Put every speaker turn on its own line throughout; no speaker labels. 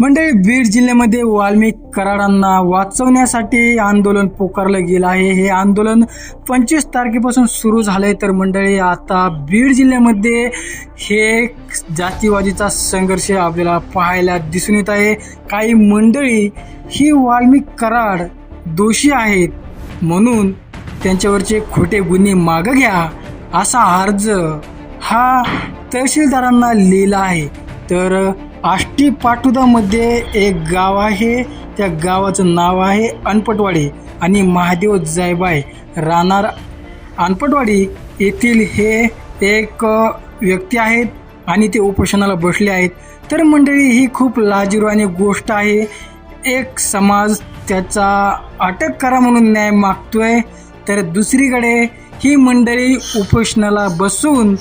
मंडळी बीड जिल्ह्यामध्ये वाल्मिक कराडांना वाचवण्यासाठी आंदोलन पुकारलं गेलं आहे. हे आंदोलन पंचवीस तारखेपासून सुरू झालंय. तर मंडळी आता बीड जिल्ह्यामध्ये हे जातीवादीचा संघर्ष आपल्याला पाहायला दिसून येत आहे. काही मंडळी ही वाल्मिक कराड दोषी आहेत म्हणून त्यांच्यावरचे खोटे गुन्हे मागं घ्या असा अर्ज हा तहसीलदारांना लिहिला आहे. तर आष्टी पाटुदामध्ये एक गाव आहे. त्या गावाचं नाव आहे अनपटवाडी आणि महादेव जायबाय राहणार अनपटवाडी. येथील हे एक व्यक्ती आहेत आणि ते उपोषणाला बसले आहेत. तर मंडळी ही खूप लाजीरवाणी गोष्ट आहे. एक समाज त्याचा अटक करा म्हणून न्याय मागतोय. तर दुसरीकडे ही मंडळी उपोषणाला बसून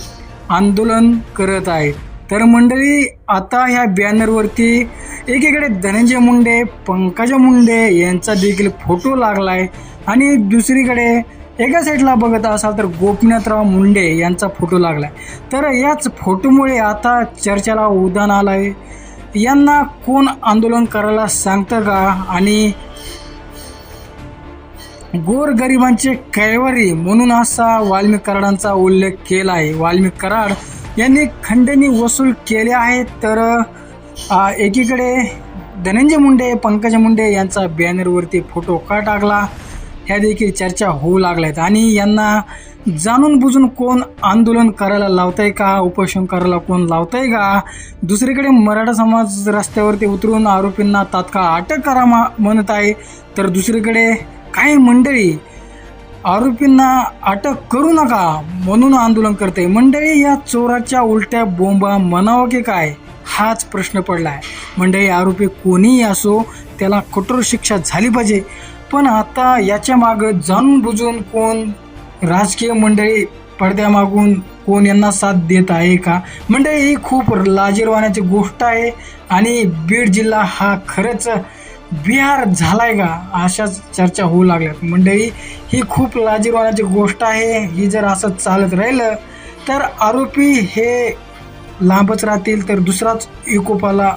आंदोलन करत आहेत. तर मंडळी आता ह्या बॅनरवरती एकीकडे धनंजय मुंडे पंकजा मुंडे यांचा देखील फोटो लागलाय आणि दुसरीकडे एका साईडला बघत असाल तर गोपीनाथराव मुंडे यांचा फोटो लागलाय. तर याच फोटोमुळे आता चर्चेला उदान आलंय. यांना कोण आंदोलन करायला सांगतं का? आणि गोरगरिबांचे कैवारी म्हणून असा वाल्मिक कराडांचा उल्लेख केला आहे वाल्मिक कराड यांनी खंडणी वसूल केले आहेत. तर एकीकडे धनंजय मुंडे पंकज मुंडे यांचा बॅनरवरती फोटो का टाकला? ह्या देखील चर्चा होऊ लागल्यात. आणि यांना जाणून बुजून कोण आंदोलन करायला लावतंय का? उपोषण करायला कोण लावतंय का? दुसरीकडे मराठा समाज रस्त्यावरती उतरून आरोपींना तात्काळ अटक करा मा म्हणत आहे. तर दुसरीकडे काही मंडळी आरोपींना अटक करू नका म्हणून आंदोलन करते. मंडळी या चोराच्या उलट्या बोंबा म्हणावं की काय? हाच प्रश्न पडला आहे मंडळी आरोपी कोणीही असो त्याला कठोर शिक्षा झाली पाहिजे. पण आता याच्या मागं जाणून बुजून कोण? राजकीय मंडळी पडद्यामागून कोण यांना साथ देत आहे का? मंडळी ही खूप लाजीरवाण्याची गोष्ट आहे आणि बीड जिल्हा हा खरंच बिहार झालाय का? अशाच चर्चा होऊ लागल्यात. मंडळी ही खूप लाजीरवाण्याची गोष्ट आहे. ही जर असं चालत राहिलं तर आरोपी हे लांबच राहतील तर दुसराच इकोपाला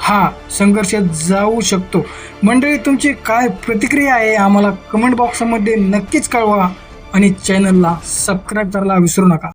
हा संघर्ष जाऊ शकतो. मंडळी तुमची काय प्रतिक्रिया आहे? आम्हाला कमेंट बॉक्समध्ये नक्कीच कळवा आणि चॅनलला सबस्क्राईब करायला विसरू नका.